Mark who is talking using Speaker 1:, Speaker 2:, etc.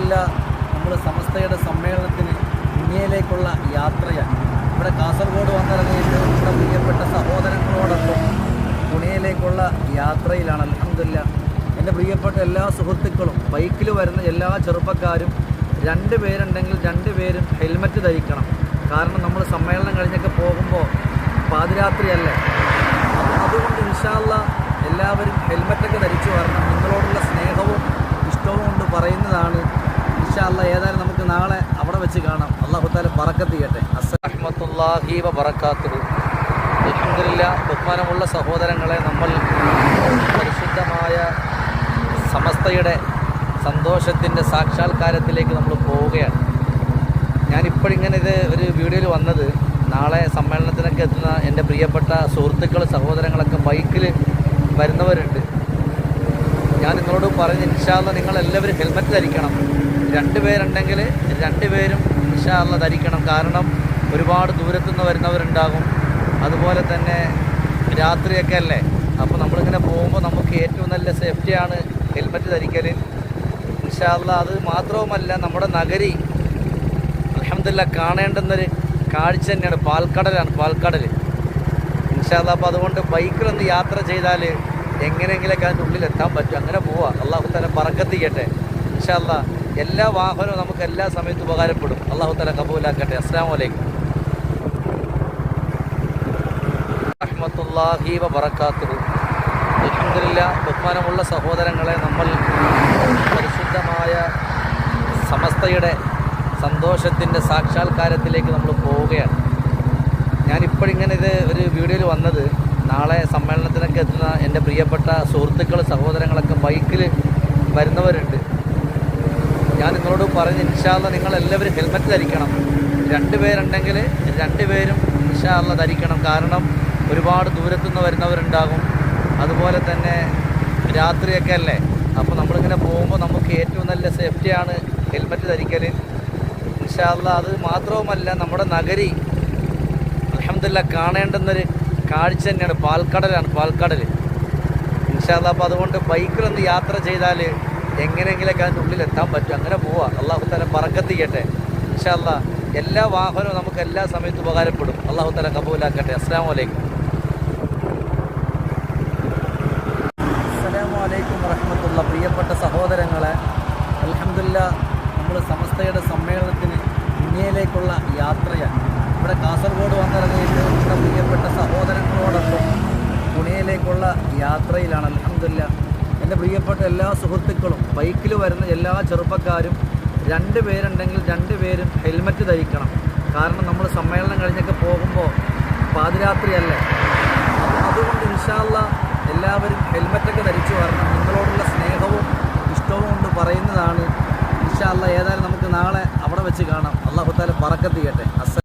Speaker 1: അലഹമില്ല നമ്മൾ സമസ്തയുടെ സമ്മേളനത്തിന് ഇന്ത്യയിലേക്കുള്ള യാത്രയാണ്. ഇവിടെ കാസർഗോഡ് വന്നിറങ്ങിയിട്ട് നമ്മുടെ പ്രിയപ്പെട്ട സഹോദരങ്ങളോടൊപ്പം പുണയിലേക്കുള്ള യാത്രയിലാണ് അലഹമില്ല എന്റെ പ്രിയപ്പെട്ട എല്ലാ സുഹൃത്തുക്കളും ബൈക്കിൽ വരുന്ന എല്ലാ ചെറുപ്പക്കാരും രണ്ട് പേരുണ്ടെങ്കിൽ രണ്ട് പേരും ഹെൽമറ്റ് ധരിക്കണം. കാരണം നമ്മൾ സമ്മേളനം കഴിഞ്ഞൊക്കെ പോകുമ്പോൾ പാതിരാത്രിയല്ലേ? അതുകൊണ്ട് ഇൻഷാല്ല എല്ലാവരും ഹെൽമറ്റൊക്കെ ധരിച്ചു വരണം. നിങ്ങളോടുള്ള സ്നേഹവും ഇഷ്ടവും കൊണ്ട് പറയുന്നതാണ് ഇൻഷാല്ല ഏതായാലും നമുക്ക് നാളെ അവിടെ വെച്ച് കാണാം. അള്ളാഹു താല പറക്കത്ത് ചെയ്യട്ടെ. വബറക്കാത്തു അൽഹംദുലില്ലാ ബഹുമാനമുള്ള സഹോദരങ്ങളെ നമ്മൾ പരിശുദ്ധമായ സമസ്തയുടെ സന്തോഷത്തിന്റെ സാക്ഷാത്കാരത്തിലേക്ക് നമ്മൾ പോവുകയാണ്. ഞാനിപ്പോഴിങ്ങനെ ഇത് ഒരു വീഡിയോയിൽ വന്നത് നാളെ സമ്മേളനത്തിനൊക്കെ എത്തുന്ന എന്റെ പ്രിയപ്പെട്ട സുഹൃത്തുക്കൾ സഹോദരങ്ങളൊക്കെ ബൈക്കിൽ വരുന്നവരുണ്ട്. ഞാൻ നിങ്ങളോട് പറഞ്ഞ് ഇൻഷാല്ല നിങ്ങളെല്ലാവരും ഹെൽമറ്റ് ധരിക്കണം. രണ്ട് പേരുണ്ടെങ്കിൽ രണ്ട് പേരും ഇൻഷാല്ല ധരിക്കണം. കാരണം ഒരുപാട് ദൂരത്തുനിന്ന് വരുന്നവരുണ്ടാകും. അതുപോലെ തന്നെ രാത്രിയൊക്കെ അല്ലേ? അപ്പോൾ നമ്മളിങ്ങനെ പോകുമ്പോൾ നമുക്ക് ഏറ്റവും നല്ല സേഫ്റ്റിയാണ് ഹെൽമറ്റ് ധരിക്കൽ. ഇൻഷാല്ല അത് മാത്രവുമല്ല നമ്മുടെ നഗരി അലഹമില്ല കാണേണ്ടുന്നൊരു കാഴ്ച തന്നെയാണ്. പാൽക്കടലാണ് പാൽക്കടൽ. ഇൻഷാല്ല അപ്പോൾ അതുകൊണ്ട് ബൈക്കിലൊന്ന് യാത്ര ചെയ്താൽ എങ്ങനെയെങ്കിലൊക്കെ അതിന്റെ ഉള്ളിൽ എത്താൻ പറ്റും. അങ്ങനെ പോവാം. അള്ളാഹു തന്നെ പറക്കത്തിക്കട്ടെ ഇൻഷാല്ല എല്ലാ വാഹനവും നമുക്ക് എല്ലാ സമയത്തും ഉപകാരപ്പെടും. അള്ളാഹു തല കബൂലാക്കട്ടെ. അസ്സാം വലൈക്കും അൽഹംദുലില്ലാ ബഹുമാനമുള്ള സഹോദരങ്ങളെ നമ്മൾ പരിശുദ്ധമായ സമസ്തയുടെ സന്തോഷത്തിന്റെ സാക്ഷാത്കാരത്തിലേക്ക് നമ്മൾ പോവുകയാണ്. ഞാനിപ്പോഴിങ്ങനെ ഇത് ഒരു വീഡിയോയിൽ വന്നത് നാളെ സമ്മേളനത്തിനൊക്കെ എത്തുന്ന എന്റെ പ്രിയപ്പെട്ട സുഹൃത്തുക്കൾ സഹോദരങ്ങളൊക്കെ ബൈക്കിൽ വരുന്നവരുണ്ട്. ഞാൻ നിങ്ങളോട് പറഞ്ഞ് ഇൻഷാല്ല നിങ്ങളെല്ലാവരും ഹെൽമെറ്റ് ധരിക്കണം. രണ്ട് പേരുണ്ടെങ്കിൽ രണ്ട് പേരും ഇൻഷാല്ല ധരിക്കണം. കാരണം ഒരുപാട് ദൂരത്തുനിന്ന് വരുന്നവരുണ്ടാകും. അതുപോലെ തന്നെ രാത്രിയൊക്കെ അല്ലേ? അപ്പോൾ നമ്മളിങ്ങനെ പോകുമ്പോൾ നമുക്ക് ഏറ്റവും നല്ല സേഫ്റ്റിയാണ് ഹെൽമെറ്റ് ധരിക്കൽ ഇൻഷാല്ല അത് മാത്രവുമല്ല നമ്മുടെ നഗരി അലഹമില്ല കാണേണ്ടുന്നൊരു കാഴ്ച തന്നെയാണ് പാൽക്കടലാണ് പാൽക്കടൽ ഇൻഷാല്ല അപ്പോൾ അതുകൊണ്ട് ബൈക്കിലൊന്ന് യാത്ര ചെയ്താൽ എങ്ങനെയെങ്കിലൊക്കെ അതിന്റെ ഉള്ളിൽ എത്താൻ പറ്റും. അങ്ങനെ പോവാം. അള്ളാഹു തല പറക്കത്തിക്കട്ടെ ഇൻഷാല്ല എല്ലാ വാഹനവും നമുക്ക് എല്ലാ സമയത്തും ഉപകാരപ്പെടും. അള്ളാഹു തല കബൂലാക്കട്ടെ. അസ്സാം വലൈക്കും അസ്സലാമു അലൈക്കും വറഹമത്തുള്ള പ്രിയപ്പെട്ട സഹോദരങ്ങളെ അലഹമില്ല നമ്മൾ സമസ്തയുടെ സമ്മേളനത്തിന് ഇന്ത്യയിലേക്കുള്ള യാത്രയാണ്. ഇവിടെ കാസർഗോഡ് വന്നിറങ്ങിയിട്ട് നമ്മുടെ പ്രിയപ്പെട്ട സഹോദരങ്ങളോടൊപ്പം പുണയിലേക്കുള്ള യാത്രയിലാണ്. അലഹമില്ല എന്റെ പ്രിയപ്പെട്ട എല്ലാ സുഹൃത്തുക്കളും ബൈക്കിൽ വരുന്ന എല്ലാ ചെറുപ്പക്കാരും രണ്ട് പേരുണ്ടെങ്കിൽ രണ്ട് പേരും ഹെൽമറ്റ് ധരിക്കണം. കാരണം നമ്മൾ സമ്മേളനം കഴിഞ്ഞൊക്കെ പോകുമ്പോൾ പാതിരാത്രിയല്ലേ അതുകൊണ്ട് ഇൻഷാല്ല എല്ലാവരും ഹെൽമറ്റൊക്കെ ധരിച്ചു വരണം. നിങ്ങളോടുള്ള സ്നേഹവും ഇഷ്ടവും കൊണ്ട് പറയുന്നതാണ്. ഇൻഷാല്ല ഏതായാലും നമുക്ക് നാളെ അവിടെ വെച്ച് കാണാം. അള്ളാഹു പറക്കത്തിയട്ടെ പറക്കത്ത് ചെയ്യട്ടെ. അസ്സ